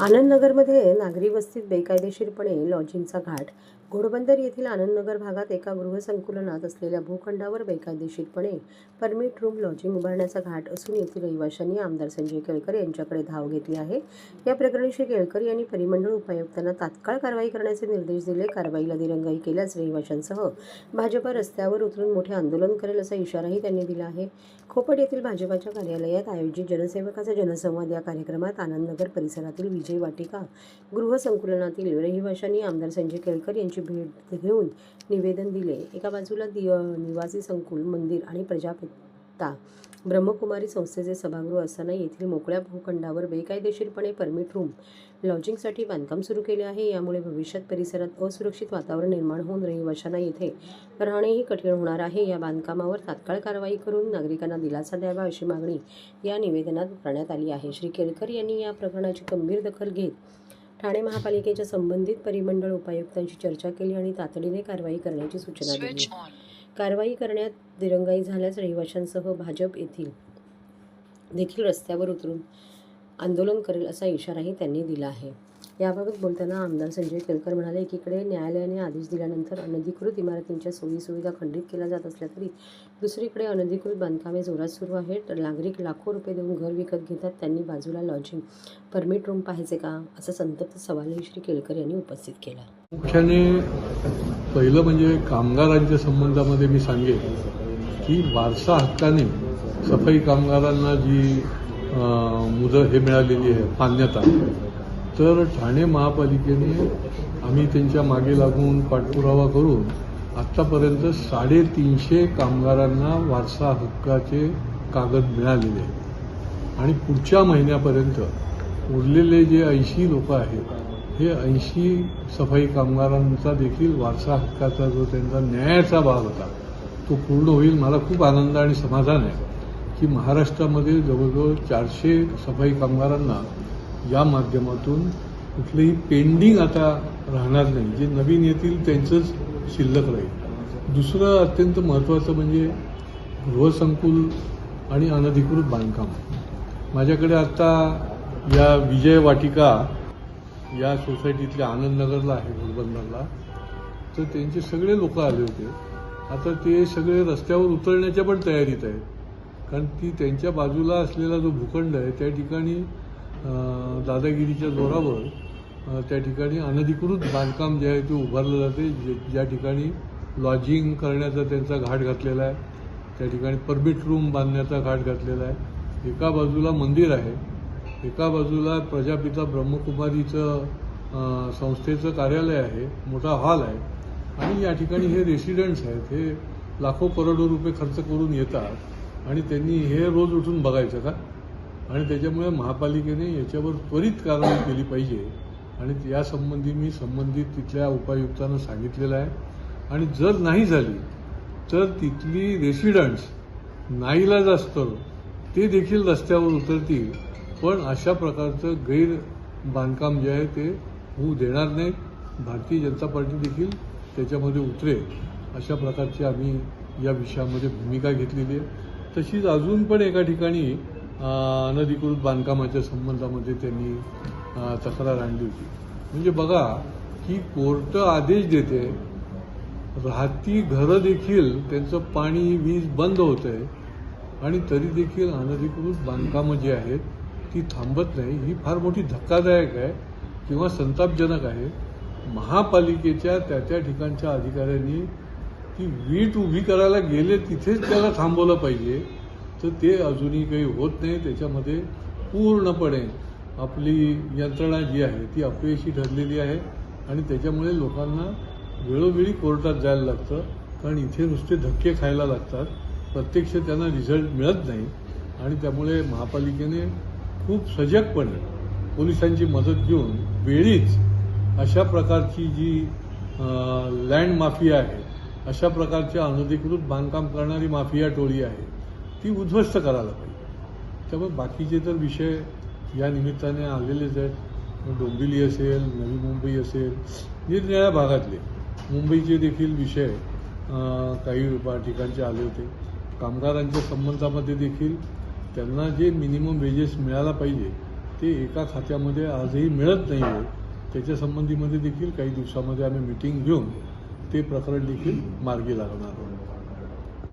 आनंदनगरमध्ये नागरी वस्तीत बेकायदेशीरपणे लॉजिंगचा घाट घोडबंदर येथील आनंदनगर भागात एका गृहसंकुलनात असलेल्या भूखंडावर बेकायदेशीरपणे परमिट रूम लॉजिंग उभारण्याचा घाट असून येथील रहिवाशांनी आमदार संजय केळकर यांच्याकडे धाव घेतली आहे. या प्रकरणी श्री केळकर यांनी परिमंडळ उपायुक्तांना तात्काळ कारवाई करण्याचे निर्देश दिले. कारवाईला दिरंगाई केल्यास रहिवाशांसह भाजपा रस्त्यावर उतरून मोठे आंदोलन करेल असा इशाराही त्यांनी दिला आहे. खोपट येथील भाजपाच्या कार्यालयात आयोजित जनसेवकाचा जनसंवाद या कार्यक्रमात आनंदनगर परिसरातील विजय वाटिका गृहसंकुलनातील रहिवाशांनी आमदार संजय केळकर यांची भेट घेऊन निवेदन दिले. एका बाजूला दि निवासी संकुल मंदिर आणि प्रजापिता. ब्रह्मकुमारी संस्थेचे सभागृह असताना येथील मोकळ्या भूखंडावर बेकायदेशीरपणे परमिट रूम लॉजिंगसाठी बांधकाम सुरू केले आहे. यामुळे भविष्यात परिसरात असुरक्षित वातावरण निर्माण होऊन रहिवाशांना येथे राहणेही कठीण होणार आहे. या बांधकामावर तात्काळ कारवाई करून नागरिकांना दिलासा द्यावा अशी मागणी या निवेदनात करण्यात आली आहे. श्री केळकर यांनी या प्रकरणाची गंभीर दखल घेत ठाणे महापालिकेच्या संबंधित परिमंडळ उपायुक्तांशी चर्चा केली आणि तातडीने कारवाई करण्याची सूचना दिली. कारवाई करण्यात दिरंगाई झाल्यास रहिवाशांसह भाजप येथील देखील रस्त्यावर उतरून आंदोलन करेल असा इशाराही त्यांनी दिला आहे याबाबत बोलताना आमदार संजय केळकर म्हणाले एकीकडे न्यायालयाने आदेश दिल्यानंतर अनधिकृत इमारतींच्या सोयीसुविधा खंडित केल्या जात असल्या तरी दुसरीकडे अनधिकृत बांधकामे जोरात सुरू आहेत. तर नागरिक लाखो रुपये देऊन घर विकत घेतात त्यांनी बाजूला लॉजिंग परमिट रूम पाहायचे का? असा संतप्त सवालही श्री केळकर यांनी उपस्थित केला. मुख्याने पहिलं म्हणजे कामगारांच्या संबंधामध्ये मी सांगेन की वारसा हक्काने सफाई कामगारांना जी मुदत हे मिळालेली आहे मान्यता तर ठाणे महापालिकेने आम्ही त्यांच्या मागे लागून पाठपुरावा करून आत्तापर्यंत साडेतीनशे कामगारांना वारसा हक्काचे कागद मिळालेले आहेत. आणि पुढच्या महिन्यापर्यंत उरलेले जे ऐंशी लोक आहेत हे ऐंशी सफाई कामगारांचा देखील वारसा हक्काचा जो त्यांचा न्यायाचा भाग होता तो पूर्ण होईल मला खूप आनंद आणि समाधान आहे की महाराष्ट्रामध्ये जवळजवळ चारशे सफाई कामगारांना या माध्यमातून कुठलंही पेंडिंग आता राहणार नाही. जे नवीन येतील त्यांचंच शिल्लक राहील. दुसरं अत्यंत महत्त्वाचं म्हणजे गृहसंकुल आणि अनधिकृत बांधकाम. माझ्याकडे आता या विजय वाटिका या सोसायटीतल्या आनंदनगरला आहे घोडबंदरला. तर त्यांचे सगळे लोक आले होते. आता ते सगळे रस्त्यावर उतरण्याच्या पण तयारीत आहेत. कारण ती त्यांच्या बाजूला असलेला जो भूखंड आहे त्या ठिकाणी दादागिरीच्या जोरावर त्या ठिकाणी अनधिकृत बांधकाम जे आहे ते उभारलं जाते जे ज्या ठिकाणी लॉजिंग करण्याचा त्यांचा घाट घातलेला आहे त्या ठिकाणी परमिट रूम बांधण्याचा घाट घातलेला आहे. एका बाजूला मंदिर आहे एका बाजूला प्रजापिता ब्रह्मकुमारीचं संस्थेचं कार्यालय आहे मोठा हॉल आहे. आणि या ठिकाणी हे रेसिडेंट्स आहेत हे लाखो करोडो रुपये खर्च करून येतात. आणि त्यांनी हे रोज उठून बघायचं का? आणि त्याच्यामुळे महापालिकेने याच्यावर त्वरित कारवाई केली पाहिजे. आणि यासंबंधी मी संबंधित तिथल्या उपायुक्तांना सांगितलेलं आहे. आणि जर नाही झाली तर तिथली रेसिडंट्स नाईलाज असतं ते देखील रस्त्यावर उतरतील. पण अशा प्रकारचं गैर बांधकाम जे आहे ते होऊ देणार नाही भारतीय जनता पार्टी देखील त्याच्यामध्ये उतरेल. अशा प्रकारची आम्ही या विषयामध्ये भूमिका घेतलेली आहे. तशीच अजून पण एका ठिकाणी अनधिकृत बांधकामाच्या संबंधामध्ये त्यांनी तक्रार आणली होती. म्हणजे बघा की कोर्ट आदेश देते राहती घरं देखील त्यांचं पाणी वीज बंद होत आहे आणि तरी देखील अनधिकृत बांधकामं जी आहेत ती थांबत नाही. ही फार मोठी धक्कादायक आहे किंवा संतापजनक आहे. महापालिकेच्या त्या त्या ठिकाणच्या अधिकाऱ्यांनी ती वीट उभी करायला गेले तिथेच त्याला थांबवलं पाहिजे. तर ते अजूनही काही होत नाही. त्याच्यामध्ये पूर्णपणे आपली यंत्रणा जी आहे ती अपयशी ठरलेली आहे आणि त्याच्यामुळे लोकांना वेळोवेळी कोर्टात जायला लागतं. कारण इथे नुसते धक्के खायला लागतात. प्रत्यक्ष त्यांना रिझल्ट मिळत नाही. आणि त्यामुळे महापालिकेने खूप सजगपणे पोलिसांची मदत घेऊन वेळीच अशा प्रकारची जी लँड माफिया आहे अशा प्रकारच्या अनधिकृत बांधकाम करणारी माफिया टोळी आहे ती उद्ध्वस्त करायला पाहिजे. त्यामुळे बाकीचे तर विषय या निमित्ताने आलेलेच आहेत. मग डोंबिवली असेल नवी मुंबई असेल निरनिळ्या भागातले. मुंबईचे देखील विषय काही ठिकाणचे आले होते. कामगारांच्या संबंधामध्ये देखील त्यांना जे मिनिमम वेजेस मिळायला पाहिजे ते एका खात्यामध्ये आजही मिळत नाही आहे त्याच्या संबंधीमध्ये देखील काही दिवसामध्ये आम्ही मिटिंग घेऊन ते प्रकरण देखील मार्गी लागणार आहोत.